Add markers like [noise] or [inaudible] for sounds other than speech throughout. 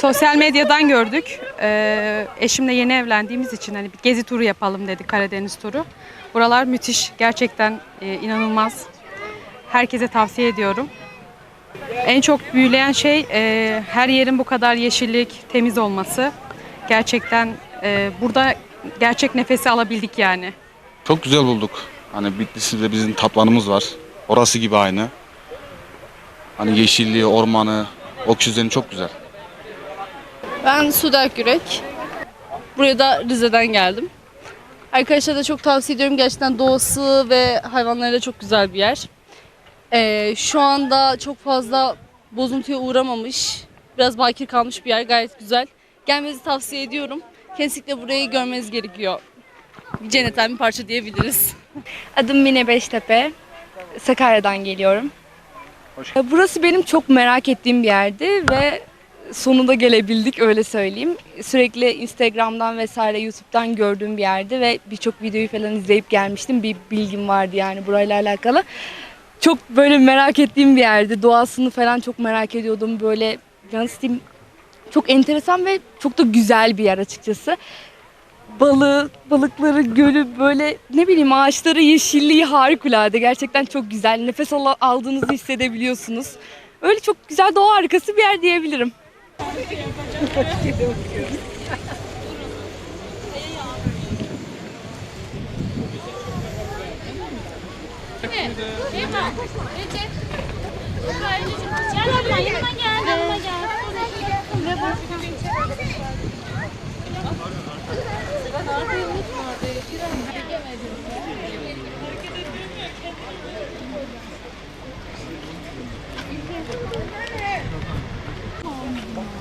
Sosyal medyadan gördük. E, Eşimle yeni evlendiğimiz için hani bir gezi turu yapalım dedik, Karadeniz turu. Buralar müthiş, gerçekten e, inanılmaz. Herkese tavsiye ediyorum. En çok büyüleyen şey e, her yerin bu kadar yeşillik, temiz olması. Gerçekten e, burada gerçek nefesi alabildik yani. Çok güzel bulduk. Hani Bitlis'te bizim taplanımız var. Orası gibi aynı. Hani yeşilliği, ormanı, oksijeni çok güzel. Ben Suda Akgürek. Buraya da Rize'den geldim. Arkadaşlara da çok tavsiye ediyorum. Gerçekten doğası ve hayvanları çok güzel bir yer. Ee, şu anda çok fazla bozuntuya uğramamış, biraz bakir kalmış bir yer. Gayet güzel. Gelmenizi tavsiye ediyorum. Kesinlikle burayı görmeniz gerekiyor. Bir cennetten bir parça diyebiliriz. [laughs] Adım Mine Beştepe. Sakarya'dan geliyorum. Burası benim çok merak ettiğim bir yerdi ve sonunda gelebildik öyle söyleyeyim. Sürekli Instagram'dan vesaire YouTube'dan gördüğüm bir yerdi ve birçok videoyu falan izleyip gelmiştim. Bir bilgim vardı yani burayla alakalı. Çok böyle merak ettiğim bir yerdi. Doğasını falan çok merak ediyordum. Böyle nasıl diyeyim çok enteresan ve çok da güzel bir yer açıkçası balığı, balıkları, gölü böyle ne bileyim ağaçları, yeşilliği harikulade. Gerçekten çok güzel. Nefes al- aldığınızı hissedebiliyorsunuz. Öyle çok güzel doğa harikası bir yer diyebilirim. Gel abla yanıma gel, yanıma gel. Sen yanıma gel.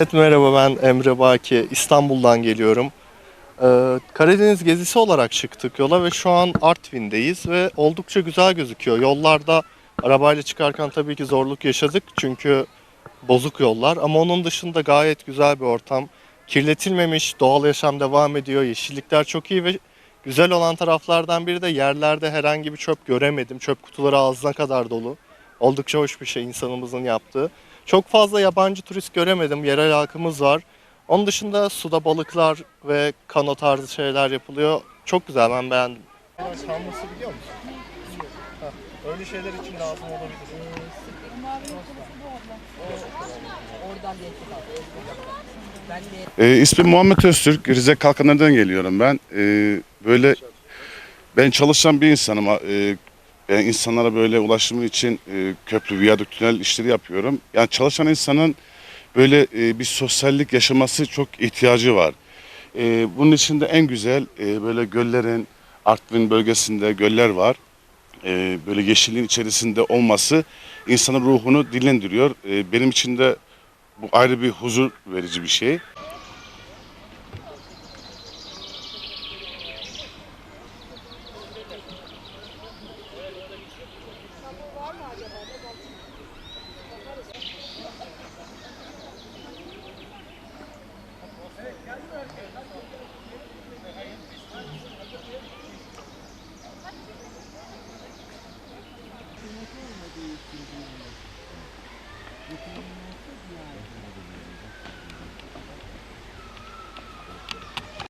Evet merhaba ben Emre Baki. İstanbul'dan geliyorum. Ee, Karadeniz gezisi olarak çıktık yola ve şu an Artvin'deyiz ve oldukça güzel gözüküyor. Yollarda arabayla çıkarken tabii ki zorluk yaşadık çünkü bozuk yollar ama onun dışında gayet güzel bir ortam. Kirletilmemiş, doğal yaşam devam ediyor, yeşillikler çok iyi ve güzel olan taraflardan biri de yerlerde herhangi bir çöp göremedim. Çöp kutuları ağzına kadar dolu. Oldukça hoş bir şey insanımızın yaptığı. Çok fazla yabancı turist göremedim. Yerel halkımız var. Onun dışında suda balıklar ve kano tarzı şeyler yapılıyor. Çok güzel ben beğendim. Çalması biliyor musun? Öyle şeyler için lazım olabilir. E, ismim Muhammed Öztürk. Rize Kalkanlar'dan geliyorum ben. E, böyle ben çalışan bir insanım. E, ben insanlara böyle ulaşımı için e, köprü, viyadük, tünel işleri yapıyorum. Yani çalışan insanın böyle e, bir sosyallik yaşaması çok ihtiyacı var. E, bunun için de en güzel e, böyle göllerin Artvin bölgesinde göller var. E, böyle yeşilliğin içerisinde olması insanın ruhunu dinlendiriyor. E, benim için de bu ayrı bir huzur verici bir şey.